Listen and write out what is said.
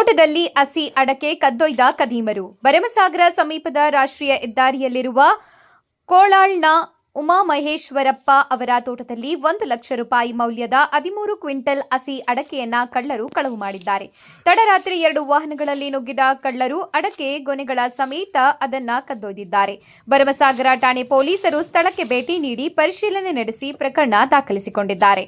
ತೋಟದಲ್ಲಿ ಹಸಿ ಅಡಕೆ ಕದ್ದೊಯ್ದ ಕದೀಮರು. ಭರಮಸಾಗರ ಸಮೀಪದ ರಾಷ್ಟ್ರೀಯ ಹೆದ್ದಾರಿಯಲ್ಲಿರುವ ಕೋಳಾಳ್ನ ಉಮಾ ಮಹೇಶ್ವರಪ್ಪ ಅವರ ತೋಟದಲ್ಲಿ ಒಂದು ಲಕ್ಷ ರೂಪಾಯಿ ಮೌಲ್ಯದ ಹದಿಮೂರು ಕ್ವಿಂಟಲ್ ಹಸಿ ಅಡಕೆಯನ್ನ ಕಳ್ಳರು ಕಳವು ಮಾಡಿದ್ದಾರೆ. ತಡರಾತ್ರಿ ಎರಡು ವಾಹನಗಳಲ್ಲಿ ನುಗ್ಗಿದ ಕಳ್ಳರು ಅಡಕೆ ಗೊನೆಗಳ ಸಮೇತ ಅದನ್ನ ಕದ್ದೊಯ್ದಿದ್ದಾರೆ. ಭರಮಸಾಗರ ಠಾಣೆ ಪೊಲೀಸರು ಸ್ಥಳಕ್ಕೆ ಭೇಟಿ ನೀಡಿ ಪರಿಶೀಲನೆ ನಡೆಸಿ ಪ್ರಕರಣ ದಾಖಲಿಸಿಕೊಂಡಿದ್ದಾರೆ.